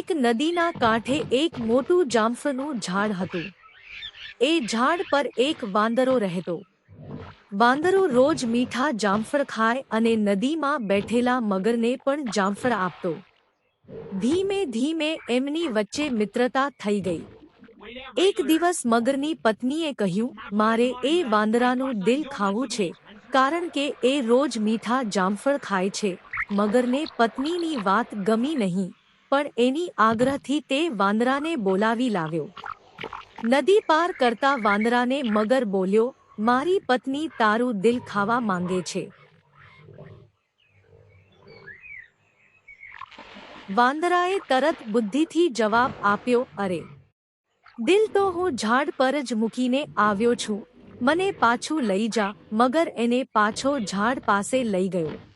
એક નદીના કાંઠે એક મોટું જામફળનું ઝાડ હતું. એ ઝાડ પર એક વાંદરો રહેતો. વાંદરો રોજ મીઠા જામફળ ખાય અને નદીમાં બેઠેલા મગરને પણ જામફળ આપતો. ધીમે ધીમે એમની વચ્ચે મિત્રતા થઈ ગઈ. એક દિવસ મગરની પત્નીએ કહ્યું, મારે એ વાંદરાનું દિલ ખાવું છે, કારણ કે એ રોજ મીઠા જામફળ ખાય છે. મગરને પત્નીની વાત ગમી નહીં. પણ એની આગ્રહથી તે વાંદરાને બોલાવી લાવ્યો. નદી પાર કરતા વાંદરાને મગર બોલ્યો, મારી પત્ની તારું દિલ ખાવા માંગે છે. વાંદરાએ તરત બુદ્ધિથી જવાબ આપ્યો, અરે, દિલ તો હું ઝાડ પર જ મૂકીને આવ્યો છું. મને પાછું લઈ જા. મગર એને પાછો ઝાડ પાસે લઈ ગયો.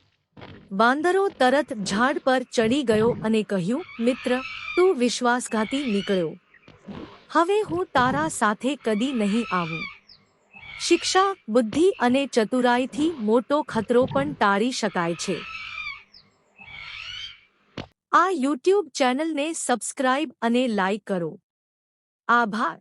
વાંદરો તરત ઝાડ પર ચડી ગયો અને કહ્યું, મિત્ર, તું વિશ્વાસઘાતી નીકળ્યો. હવે હું તારા સાથે કદી નહીં આવું. શિક્ષા, બુદ્ધિ અને ચતુરાઈથી મોટો ખતરો પણ ટાળી શકાય છે. આ યુટ્યુબ ચેનલને સબસ્ક્રાઇબ અને લાઇક કરો. આભાર.